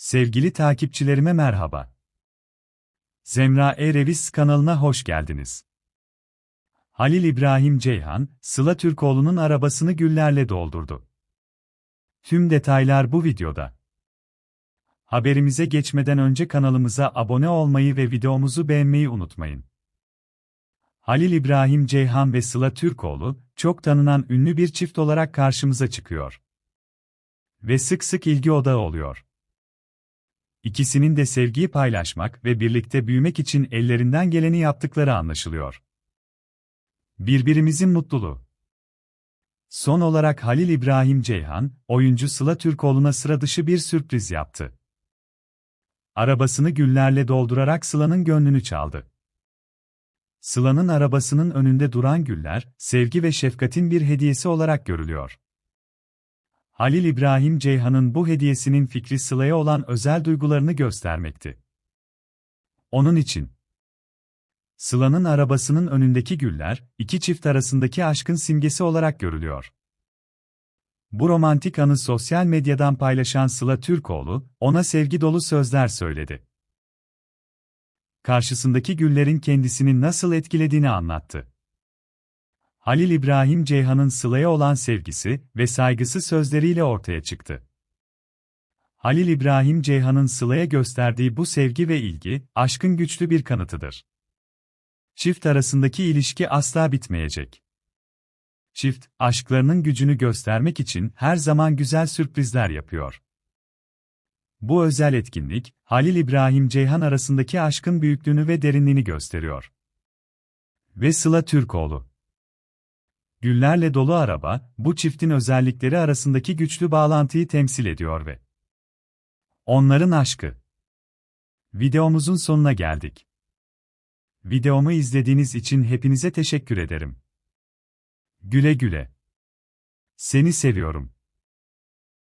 Sevgili takipçilerime merhaba. Zemra Erevis kanalına hoş geldiniz. Halil İbrahim Ceyhan, Sıla Türkoğlu'nun arabasını güllerle doldurdu. Tüm detaylar bu videoda. Haberimize geçmeden önce kanalımıza abone olmayı ve videomuzu beğenmeyi unutmayın. Halil İbrahim Ceyhan ve Sıla Türkoğlu, çok tanınan ünlü bir çift olarak karşımıza çıkıyor. Ve sık sık ilgi odağı oluyor. İkisinin de sevgiyi paylaşmak ve birlikte büyümek için ellerinden geleni yaptıkları anlaşılıyor. Birbirimizin mutluluğu. Son olarak Halil İbrahim Ceyhan, oyuncu Sıla Türkoğlu'na sıra dışı bir sürpriz yaptı. Arabasını güllerle doldurarak Sıla'nın gönlünü çaldı. Sıla'nın arabasının önünde duran güller, sevgi ve şefkatin bir hediyesi olarak görülüyor. Halil İbrahim Ceyhan'ın bu hediyesinin fikri Sıla'ya olan özel duygularını göstermekti. Onun için, Sıla'nın arabasının önündeki güller, iki çift arasındaki aşkın simgesi olarak görülüyor. Bu romantik anı sosyal medyadan paylaşan Sıla Türkoğlu, ona sevgi dolu sözler söyledi. Karşısındaki güllerin kendisini nasıl etkilediğini anlattı. Halil İbrahim Ceyhan'ın Sıla'ya olan sevgisi ve saygısı sözleriyle ortaya çıktı. Halil İbrahim Ceyhan'ın Sıla'ya gösterdiği bu sevgi ve ilgi, aşkın güçlü bir kanıtıdır. Çift arasındaki ilişki asla bitmeyecek. Çift, aşklarının gücünü göstermek için her zaman güzel sürprizler yapıyor. Bu özel etkinlik, Halil İbrahim Ceyhan arasındaki aşkın büyüklüğünü ve derinliğini gösteriyor. Ve Sıla Türkoğlu Güllerle dolu araba, bu çiftin özellikleri arasındaki güçlü bağlantıyı temsil ediyor ve onların aşkı. Videomuzun sonuna geldik. Videomu izlediğiniz için hepinize teşekkür ederim. Güle güle. Seni seviyorum.